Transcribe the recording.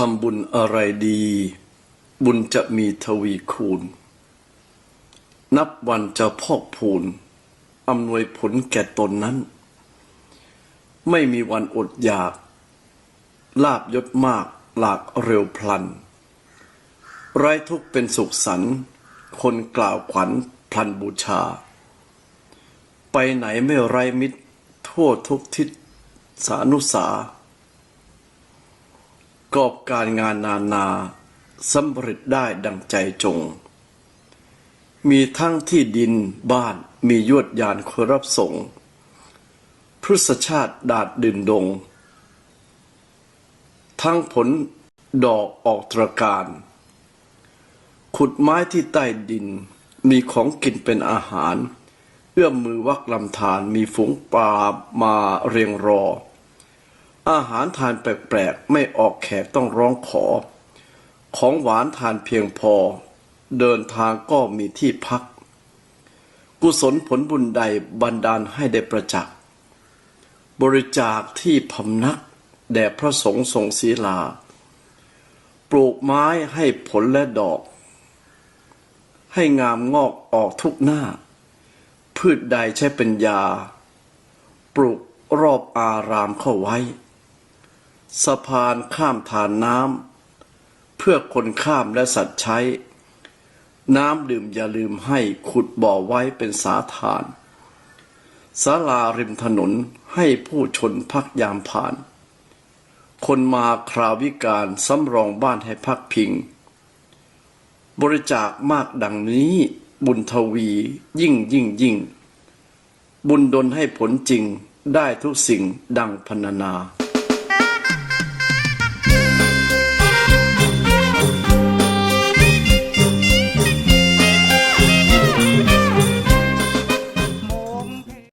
ทำบุญอะไรดี บุญจะมีทวีคูณ นับวันจะพอกพูนอำนวยผลแก่ตนนั้น ไม่มีวันอดอยาก ลาบยศมากหลากเร็วพลันไร้ทุกเป็นสุขสันคนกล่าวขวัญพลันบูชา ไปไหนไม่ไร้มิตร ทั่วทุกทิศสานุสา กอบการงานนานาสำเร็จได้ดังใจจง มีทั้งที่ดินบ้านมียวดยานคอยรับส่งพฤษชาติดาดดินดง ทั้งผลดอกออกตรการ ขุดไม้ที่ใต้ดินมีของกินเป็นอาหาร เอื้อมมือวักลำธารมีฝูงปลามาเรียงรอ อาหารทานแปลกๆไม่ออกแขกต้องร้องขอ ของหวานทานเพียงพอ เดินทางก็มีที่พัก กุศลผลบุญใดบันดาลให้ได้ประจักษ์บริจาคที่พำนัก แด่พระสงฆ์ทรงศีลา ปลูกไม้ให้ผลและดอก ให้งามงอกออกทุกหน้า พืชใดใช้เป็นยา ปลูกรอบอารามเข้าไว้ สะพานข้ามทานน้ำเพื่อคนข้ามและสัตว์ใช้ น้ำดื่มอย่าลืมให้ขุดบ่อไว้เป็นสาทานศาลาริมถนนให้ผู้ชนพักยามผ่าน คนมาคราววิการสำรองบ้านให้พักพิง บริจาคมากดังนี้บุญทวียิ่งยิ่งยิ่ง บุญดลให้ผลจริงได้ทุกสิ่งดังพรรณนา